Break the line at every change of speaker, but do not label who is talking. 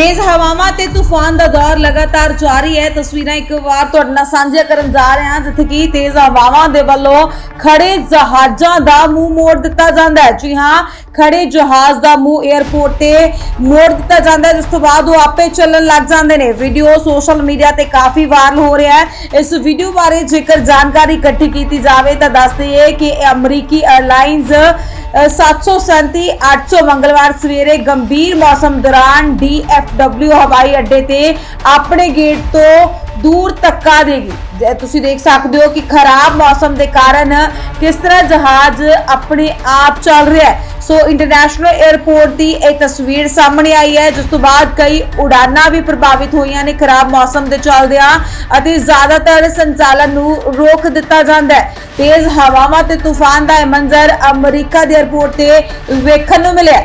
ਤੇਜ਼ ਹਵਾਵਾਂ ਤੇ ਤੂਫਾਨ ਦਾ ਦੌਰ ਲਗਾਤਾਰ ਜਾਰੀ ਹੈ। ਤਸਵੀਰਾਂ ਇੱਕ ਵਾਰ ਤੁਹਾਡੇ ਨਾਲ ਸਾਂਝੀਆਂ ਕਰਨ ਜਾ ਰਹੇ ਹਾਂ, ਜਿੱਥੇ ਕਿ ਤੇਜ਼ ਹਵਾਵਾਂ ਦੇ ਵੱਲੋਂ ਖੜੇ ਜਹਾਜ਼ਾਂ ਦਾ ਮੂੰਹ ਮੋੜ ਦਿੱਤਾ ਜਾਂਦਾ ਹੈ। ਜੀ ਹਾਂ ਖੜੇ ਜਹਾਜ਼ ਦਾ ਮੂੰਹ 에ਅਰਪੋਰਟ ਤੇ ਮੋੜ ਦਿੱਤਾ ਜਾਂਦਾ ਹੈ, ਜਿਸ ਤੋਂ ਬਾਅਦ ਉਹ ਆਪੇ ਚੱਲਣ ਲੱਗ ਜਾਂਦੇ ਨੇ। ਵੀਡੀਓ ਸੋਸ਼ਲ ਮੀਡੀਆ ਤੇ ਕਾਫੀ ਵਾਇਰਲ ਹੋ ਰਿਹਾ ਹੈ। ਇਸ ਵੀਡੀਓ ਬਾਰੇ ਜੇਕਰ ਜਾਣਕਾਰੀ ਇਕੱਠੀ ਕੀਤੀ ਜਾਵੇ ਤਾਂ ਦੱਸ ਦਈਏ ਕਿ ਅਮਰੀਕੀ 에ਅਰਲਾਈਨਸ 737 800 ਮੰਗਲਵਾਰ ਸਵੇਰੇ ਗੰਭੀਰ ਮੌਸਮ ਦੌਰਾਨ DFW ਹਵਾਈ ਅੱਡੇ ਤੇ ਆਪਣੇ ਗੇਟ ਤੋਂ ਦੂਰ ਧੱਕਾ ਦੇਗੀ ਤੁਸੀਂ ਦੇਖ ਸਕਦੇ ਹੋ ਕਿ ਖਰਾਬ ਮੌਸਮ ਦੇ ਕਾਰਨ ਕਿਸ ਤਰ੍ਹਾਂ ਜਹਾਜ਼ ਆਪਣੇ ਆਪ ਚੱਲ ਰਿਹਾ ਹੈ। ਸੋ ਇੰਟਰਨੈਸ਼ਨਲ 에ਅਰਪੋਰਟ ਦੀ ਇਹ ਤਸਵੀਰ ਸਾਹਮਣੇ ਆਈ ਹੈ, ਜਿਸ ਤੋਂ ਬਾਅਦ ਕਈ ਉਡਾਨਾਂ ਵੀ ਪ੍ਰਭਾਵਿਤ ਹੋਈਆਂ ਨੇ, ਖਰਾਬ ਮੌਸਮ ਦੇ ਚੱਲਦਿਆਂ ਅਤੇ ਜ਼ਿਆਦਾਤਰ ਸੰਚਾਲਨ ਨੂੰ ਰੋਕ ਦਿੱਤਾ ਜਾਂਦਾ ਹੈ। ਤੇਜ਼ ਹਵਾਵਾਂ ਤੇ ਤੂਫਾਨ ਦਾ ਇਹ ਮੰਜ਼ਰ ਅਮਰੀਕਾ ਦੇ 에ਅਰਪੋਰਟ ਤੇ ਵੇਖਣ ਨੂੰ ਮਿਲਿਆ